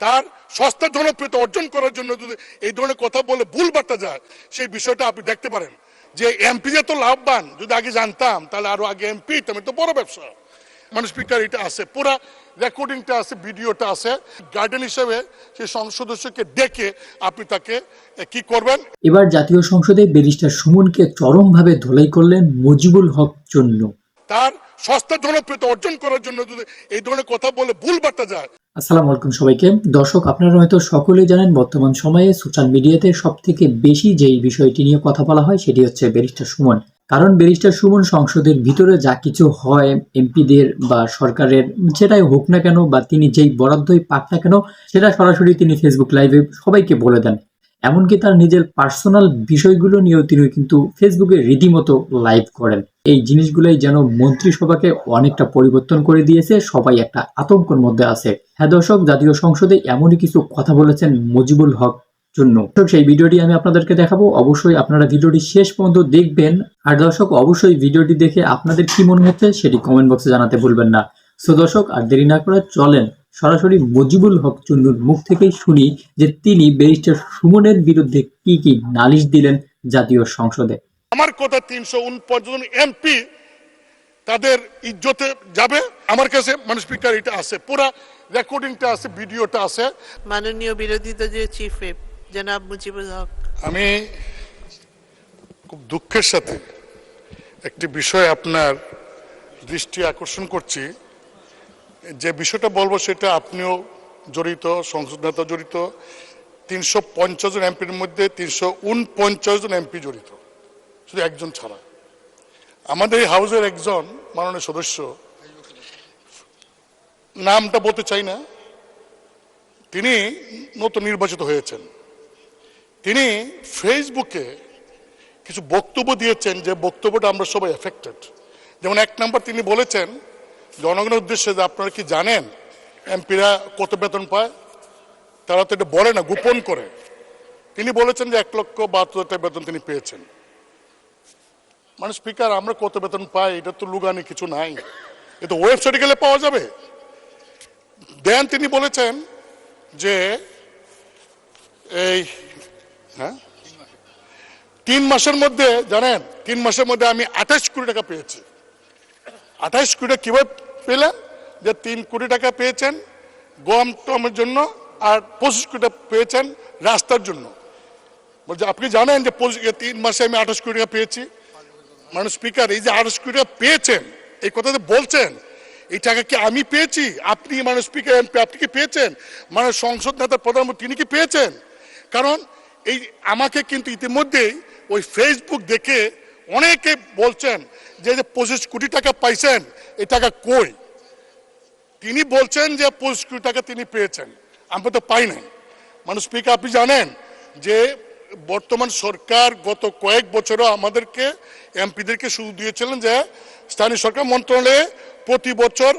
তার সস্তা জনপ্রিয়তা অর্জন করার জন্য যদি এই ধরনের কথা বলে ভুল বার্তা যায় সেই বিষয়টা আপনি দেখতে পারেন। যে এমপি যে তো লাভবান যদি আগে জানতাম তাহলে আরও আগে এমপি তেমন তো বড় ব্যবসা। মানুষ স্পিকার এটা আছে পুরা রেকর্ডিংটা আছে ভিডিওটা আছে। গার্ডেন হিসেবে সেই সংসদ সদস্যকে ডেকে আপনি তাকে কি করবেন? এবার জাতীয় সংসদে ব্যারিস্টার সুমনকে চরমভাবে ধোলাই করলেন মুজিবুল হক চন্ন। তার সস্তা জনপ্রিয়তা অর্জন করার জন্য যদি এই ধরনের কথা বলে ভুল বার্তা যায় আসসালামু আলাইকুম সবাইকে। দর্শক, আপনারা হয়তো সকলেই জানেন, বর্তমান সময়ে সোশ্যাল মিডিয়াতে সব থেকে বেশি যেই বিষয়টি নিয়ে কথা বলা হয়, সেটি হচ্ছে ব্যারিস্টার সুমন। কারণ ব্যারিস্টার সুমন সংসদের ভিতরে যা কিছু হয়, এমপিদের বা সরকারের, সেটাই হোক না কেন, বা তিনি যেই বরাদ্দই পাক না কেন, সেটা সরাসরি তিনি ফেসবুক লাইভে সবাইকে বলে দেন। এমনকি তার নিজের পার্সোনাল বিষয়গুলো নিয়েও তিনি কিন্তু ফেসবুকে রীতিমতো লাইভ করেন। এই জিনিসগুলোই যেন মন্ত্রিসভাকে অনেকটা পরিবর্তন করে দিয়েছে, সবাই একটা আতঙ্কের মধ্যে আছে। হ্যাঁ দর্শক, জাতীয় সংসদে এমনই কিছু কথা বলেছেন মুজিবুল হক জন্য। সেই ভিডিওটি আমি আপনাদেরকে দেখাবো। অবশ্যই আপনারা ভিডিওটি শেষ পর্যন্ত দেখবেন। আর দর্শক, অবশ্যই ভিডিওটি দেখে আপনাদের কি মনে হচ্ছে সেটি কমেন্ট বক্সে জানাতে ভুলবেন না। সো দর্শক, আর দেরি না করে চলেন সরাসরি মজিবুল হক চুন্নুর মুখ থেকেই শুনি যে তিনি ব্যারিস্টার সুমনের বিরুদ্ধে কি কি নালিশ দিলেন জাতীয় সংসদে। আমার কথা তিনশো উনপঞ্চাশ এমপি তাদের ইজ্জতে যাবে। আমার কাছে মানে স্পিকার এটা আছে পুরা রেকর্ডিংটা আছে ভিডিওটা আছে। মাননীয় বিরোধী দলীয় চিফ হুইপ জনাব মুজিবুল হক। আমি খুব দুঃখের সাথে একটি বিষয় আপনার দৃষ্টি আকর্ষণ করছি। যে বিষয়টা বলব সেটা আপনিও জড়িত, সংসদ নেতা জড়িত, তিনশো পঞ্চাশ জন এমপির মধ্যে তিনশো উনপঞ্চাশ জন এমপি জড়িত, শুধু একজন ছাড়া। আমাদের এই হাউসের একজন মাননীয় সদস্য, নামটা বলতে চাই না, তিনি নতুন নির্বাচিত হয়েছেন। তিনি ফেসবুকে কিছু বক্তব্য দিয়েছেন, যে বক্তব্যটা আমরা সবাই এফেক্টেড যেমন এক নম্বর তিনি বলেছেন জনগণের উদ্দেশ্যে যে আপনারা কি জানেন, এমপিরা কত বেতন পায়? তারা তো এটা বলে না, গোপন করে। তিনি বলেছেন যে এক লক্ষ বাহাত্তর টাকা বেতন তিনি পেয়েছেন। মানে স্পিকার, আমরা কত বেতন পাই? এটা তো লুগানি, কিছু নাই। এটা ওয়েবসাইটে গেলে পাওয়া যাবে। দেন তিনি বলেছেন যে এই হ্যাঁ? তিন মাসের মধ্যে, জানেন, তিন মাসের মধ্যে আমি আঠাশ কোটি টাকা পেয়েছি। আঠাশ কোটি কীভাবে পেলেন? যে তিন কোটি টাকা পেয়েছেন গম টমের জন্য আর পঁচিশ কোটি পেয়েছেন রাস্তার জন্য। বলছে, আপনি জানেন যে তিন মাসে আমি আঠাশ কোটি টাকা পেয়েছি? মানে স্পিকার এই যে আঠাশ কোটি টাকা পেয়েছেন, এই কথা যে বলছেন, এই টাকা কি আমি পেয়েছি? আপনি মানে স্পিকার এমপি, আপনি কি পেয়েছেন? মানে সংসদ নেতা, প্রধানমন্ত্রী, তিনি কি পেয়েছেন? কারণ এই আমাকে কিন্তু ইতিমধ্যেই ওই ফেসবুক দেখে অনেকে বলছেন যে পঁচিশ কোটি টাকা পাইছেন, এই টাকা কই? তিনি বলছেন যে পঁচিশ কোটি টাকা তিনি পেয়েছেন। আমরা তো পাই নাই। মানে স্পিকার, আপনি জানেন যে বর্তমান সরকার গত কয়েক বছরও আমাদেরকে, এমপিদেরকে সুযোগ দিয়েছিলেন যে স্থানীয় সরকার মন্ত্রণালয়ে প্রতি বছর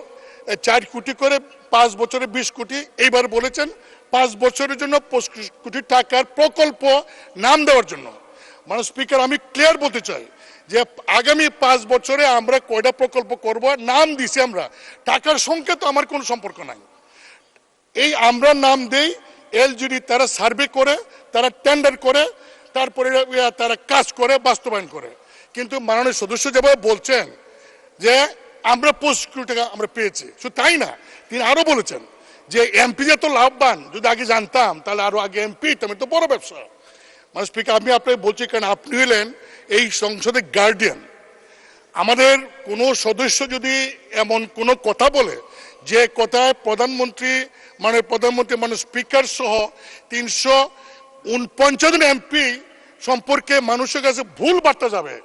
চার কোটি করে, পাঁচ বছরে বিশ কোটি, এইবার বলেছেন পাঁচ বছরের জন্য পঁচিশ কোটি টাকার প্রকল্প নাম দেওয়ার জন্য। মানে স্পিকার, আমি ক্লিয়ার বলতে চাই যে আগামী পাঁচ বছরে আমরা কয়টা প্রকল্প করব, নাম দিছি আমরা। টাকার সঙ্গে তো আমার কোনো সম্পর্ক নাই। এই আমরা নাম দেই, এলজিডি তারা সার্ভে করে, তারা টেন্ডার করে, তারপরে তারা কাজ করে, বাস্তবায়ন করে। কিন্তু মাননীয় সদস্য যেভাবে বলছেন যে আমরা পঁচিশ কোটি টাকা আমরা পেয়েছি, শুধু তাই না, তিনি আরও বলেছেন যে এমপি যে তো লাভবান, যদি আগে জানতাম, তাহলে আরও আগে এমপি তো বড় ব্যবসা। মানে স্পিকার, আমি আপনাকে বলছি, কারণ আপনি হলেন এই সংসদের গার্ডিয়ান আমাদের কোনো সদস্য যদি এমন কোনো কথা বলে, যে কথায় প্রধানমন্ত্রী মানে প্রধানমন্ত্রী মানে স্পিকার সহ তিনশো উনপঞ্চান্ন এমপি সম্পর্কে মানুষের কাছে ভুল বার্তা যাবে,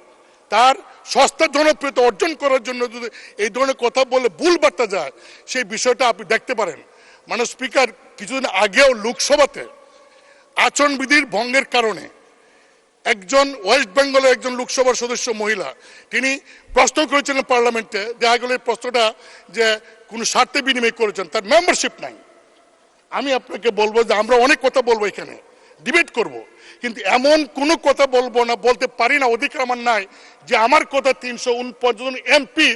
তার সস্তা জনপ্রিয়তা অর্জন করার জন্য যদি এই ধরনের কথা বলে ভুল বার্তা যায়, সেই বিষয়টা আপনি দেখতে পারেন। মানে স্পিকার, কিছুদিন আগেও লোকসভাতে আচরণবিধির ভঙ্গের কারণে একজন ওয়েস্ট বেঙ্গলের একজন লোকসভার সদস্য মহিলা, তিনি প্রশ্ন করেছিলেন পার্লামেন্টে, দেখা গেল প্রশ্নটা যে কোনো স্বার্থে বিনিময় করেছেন, তার মেম্বারশিপ নাই। আমি আপনাকে বলব যে আমরা অনেক কথা বলব এখানে, ডিবেট করব, কিন্তু এমন কোনো কথা বলব না, বলতে পারি না, অধিকার আমার নাই যে আমার কথা তিনশো উনপঞ্চাশ এমপি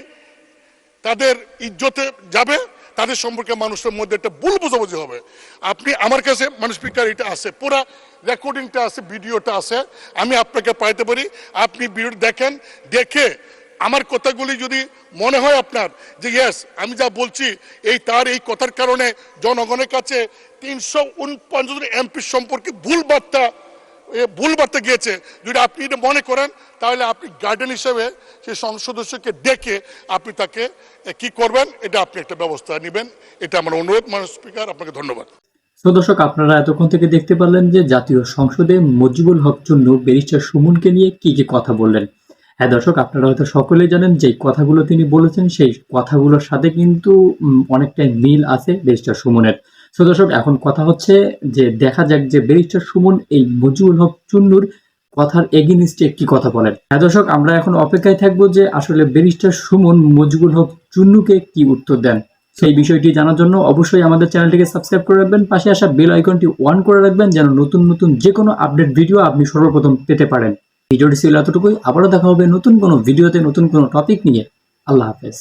তাদের ইজ্জতে যাবে তাদের সম্পর্কে মানুষের মধ্যে একটা ভুল বোঝাবুঝি হবে। আপনি আমার কাছে মানে স্পিকার এটা আছে, পুরা রেকর্ডিংটা আছে, ভিডিওটা আছে, আমি আপনাকে পাইতে পারি। আপনি ভিডিও দেখেন, দেখে আমার কথাগুলি যদি মনে হয় আপনার যে ইয়েস আমি যা বলছি, এই তার, এই কথার কারণে জনগণের কাছে তিনশো উনপঞ্চাশ এমপি সম্পর্কে ভুল বার্তা ভুল বার্তা গিয়েছে। যদি আপনি এটা মনে করেন, তাহলে আপনি গার্ডেন হিসেবে সেই সদস্যকে ডেকে আপনি তাকে কি করবেন, এটা আপনি একটা ব্যবস্থা নেবেন। এটা আমার অনুরোধ মানুষ স্পিকার, আপনাকে ধন্যবাদ। তো দর্শক আপনারা এতক্ষণ থেকে দেখতে পারলেন যে জাতীয় সংসদে মজিবুল হক চুন্নু ব্যারিস্টার সুমনকে নিয়ে কি কি কথা বললেন। হ্যাঁ দর্শক, আপনারা হয়তো সকলেই জানেন যে কথাগুলো তিনি বলেছেন, সেই কথাগুলোর সাথে কিন্তু অনেকটাই মিল আছে ব্যারিস্টার সুমনের। তো দর্শক, এখন কথা হচ্ছে যে দেখা যাক যে ব্যারিস্টার সুমন, এই মজিবুল হক চুন্নুর কথার এগেনিস্টে কি কথা বলেন। হ্যাঁ দর্শক, আমরা এখন অপেক্ষায় থাকব যে আসলে ব্যারিস্টার সুমন মজিবুল হক চুন্নুকে কি উত্তর দেন। সেই বিষয়টি জানার জন্য অবশ্যই আমাদের চ্যানেলটিকে সাবস্ক্রাইব করে রাখবেন, পাশে আসা বেল আইকনটি অন করে রাখবেন, যেন নতুন নতুন যে কোনো আপডেট ভিডিও আপনি সর্বপ্রথম পেতে পারেন। ভিডিওটি ছিল এতটুকুই, আবারও দেখা হবে নতুন কোনো ভিডিওতে নতুন কোনো টপিক নিয়ে। আল্লাহ হাফেজ।